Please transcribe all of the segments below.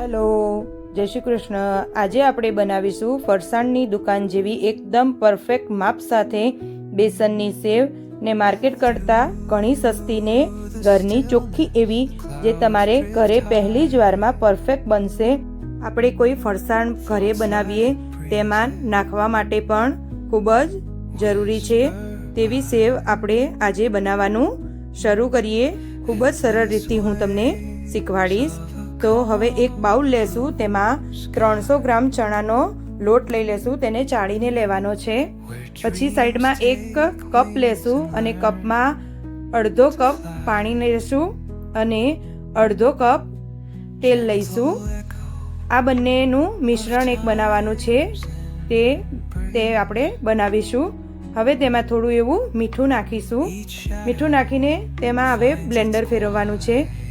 Hello, જય શ્રી કૃષ્ણ. આજે આપણે બનાવીશું ફરસાણની દુકાન જેવી એકદમ પરફેક્ટ માપ સાથે બેસનની સેવ ને માર્કેટ કરતાં ઘણી સસ્તી ને ઘરની ચોખ્ખી એવી જે તમારે ઘરે પહેલી જ વારમાં પરફેક્ટ બનશે. આપણે કોઈ ફરસાણ ઘરે બનાવીએ તેમાં નાખવા માટે પણ ખૂબ જ જરૂરી છે. તેવી સેવ આપણે આજે બનાવવાનું શરૂ કરીએ. ખૂબ જ સરળ રીતથી હું તમને શીખવાડીશ. તો હવે એક બાઉલ લેશું, તેમાં ત્રણસો ગ્રામ ચણાનો લોટ લઈ લેશું, તેને ચાળીને લેવાનો છે. પછી સાઈડમાં એક કપ લેશું અને કપમાં અડધો કપ પાણી લેશું અને અડધો કપ તેલ લઈશું. આ બંનેનું મિશ્રણ એક બનાવવાનું છે, તે તે આપણે બનાવીશું. હવે તેમાં થોડું એવું મીઠું નાખીશું. મીઠું નાખીને તેમાં હવે બ્લેન્ડર ફેરવવાનું છે.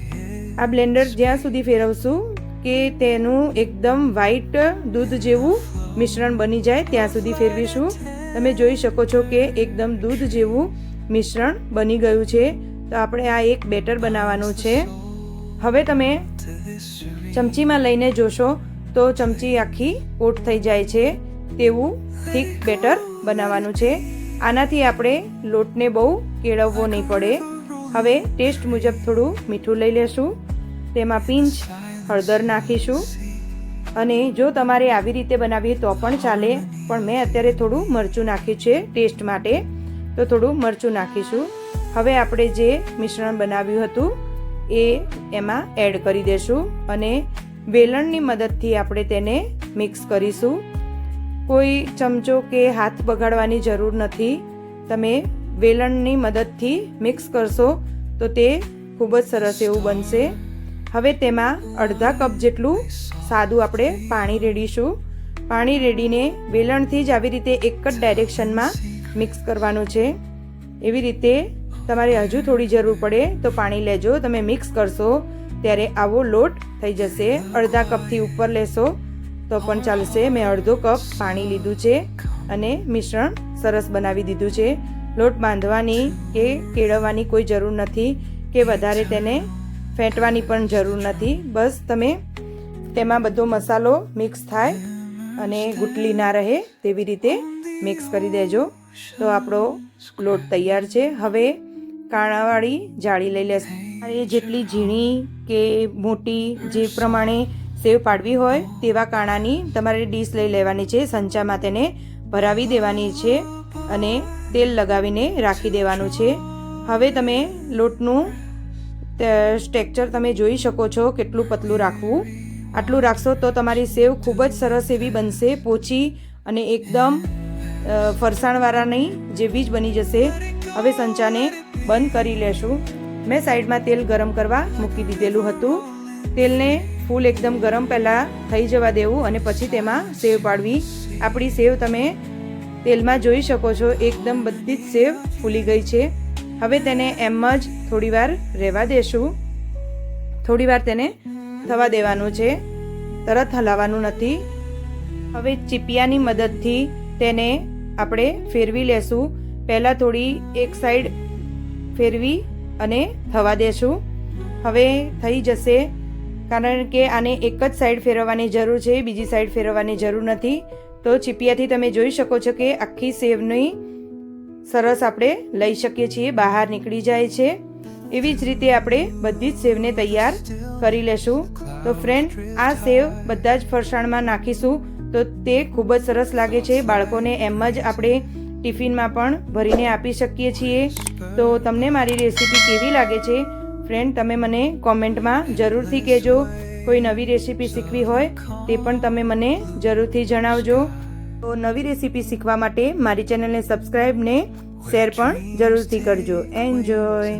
આ બ્લેન્ડર જ્યાં સુધી ફેરવશું કે તેનું એકદમ વ્હાઈટ દૂધ જેવું મિશ્રણ બની જાય ત્યાં સુધી ફેરવીશું. તમે જોઈ શકો છો કે એકદમ દૂધ જેવું મિશ્રણ બની ગયું છે. તો આપણે આ એક બેટર બનાવવાનું છે. હવે તમે ચમચીમાં લઈને જોશો તો ચમચી આખી કોટ થઈ જાય છે. તેવું થીક બેટર બનાવવાનું છે. આનાથી આપણે લોટને બહુ કેળવવો નહીં પડે. હવે ટેસ્ટ મુજબ થોડું મીઠું લઈ લેશું, તેમાં પિંચ, હળદર નાખીશું અને જો તમારે આવી રીતે બનાવીએ તો પણ ચાલે, પણ મેં અત્યારે થોડું મરચું નાખ્યું છે ટેસ્ટ માટે, તો થોડું મરચું નાખીશું. હવે આપણે જે મિશ્રણ બનાવ્યું હતું, એ એમાં એડ કરી દેશું અને વેલણની મદદથી આપણે તેને મિક્સ કરીશું. કોઈ ચમચો કે હાથ બગાડવાની જરૂર નથી, તમે વેલણની મદદથી મિક્સ કરશો, તો તે ખૂબ જ સરસ એવું બનશે. હવે તેમાં અડધા કપ જેટલું સાદું આપણે પાણી રેડીશું. પાણી રેડીને વેલણથી જ આવી રીતે એક જ ડાયરેક્શનમાં મિક્સ કરવાનું છે. એવી રીતે તમારે હજુ થોડી જરૂર પડે તો પાણી લેજો, તમે મિક્સ કરશો, ત્યારે આવો લોટ થઈ જશે. અડધા કપથી ઉપર લેશો, તો પણ ચાલશે. મેં અડધો કપ પાણી લીધું છે અને મિશ્રણ સરસ બનાવી દીધું છે. લોટ બાંધવાની કે કેળવવાની કોઈ જરૂર નથી કે વધારે તેને ફેંટવાની પણ જરૂર નથી. બસ તમે તેમાં બધો મસાલો મિક્સ થાય અને ગુટલી ના રહે તેવી રીતે મિક્સ કરી દેજો. તો આપણો લોટ તૈયાર છે. હવે કાણાવાળી જાળી લઈ લેશે. અને જેટલી ઝીણી કે મોટી જે પ્રમાણે સેવ પાડવી હોય તેવા કાણાની તમારે ડીશ લઈ લેવાની છે. સંચામાં તેને ભરાવી દેવાની છે અને તેલ લગાવીને રાખી દેવાનું છે. હવે તમે લોટનું સ્ટ્રેક્ચર તમે જોઈ શકો છો કેટલું પતલું રાખવું. આટલું રાખશો તો તમારી સેવ ખૂબ જ સરસ એવી બનશે, પોચી અને એકદમ ફરસાણવાળાની જેવી જ બની જશે. હવે સંચાને બંધ કરી લેશું. મેં સાઈડમાં તેલ ગરમ કરવા મૂકી દીધેલું હતું. તેલને ફૂલ એકદમ ગરમ પહેલાં થઈ જવા દેવું અને પછી તેમાં સેવ પાડવી. આપણી સેવ તમે તેલમાં જોઈ શકો છો, એકદમ બધી જ સેવ ફૂલી ગઈ છે. હવે તેને એમ જ થોડીવાર રહેવા દેશું. થોડીવાર તેને થવા દેવાનું છે. તરત હલાવવાનું નથી. હવે ચીપિયાની મદદથી તેને આપણે ફેરવી લેશું. પહેલાં થોડી એક સાઈડ ફેરવી અને થવા દેશું. હવે થઈ જશે કારણ કે આને એક જ સાઈડ ફેરવવાની જરૂર છે, બીજી સાઈડ ફેરવવાની જરૂર નથી. તો ચીપિયાથી તમે જોઈ શકો છો કે આખી સેવની સરસ આપણે લઈ શકીએ છીએ, બહાર નીકળી જાય છે. એવી જ રીતે આપણે બધી જ સેવને તૈયાર કરી લેશું. તો ફ્રેન્ડ આ સેવ બધા જ ફરસાણમાં નાખીશું. તો તે ખૂબ જ સરસ લાગે છે. બાળકોને એમ જ આપણે ટિફિનમાં પણ ભરીને આપી શકીએ છીએ. તો તમને મારી રેસીપી કેવી લાગે છે? ફ્રેન્ડ તમે મને કોમેન્ટમાં જરૂરથી કહેજો. કોઈ નવી રેસીપી શીખવી હોય તે પણ તમે મને જરૂરથી જણાવજો. તો નવી રેસીપી શીખવા માટે મારી ચેનલને સબસ્ક્રાઈબ ને શેર પણ જરૂરથી કરજો. એન્જોય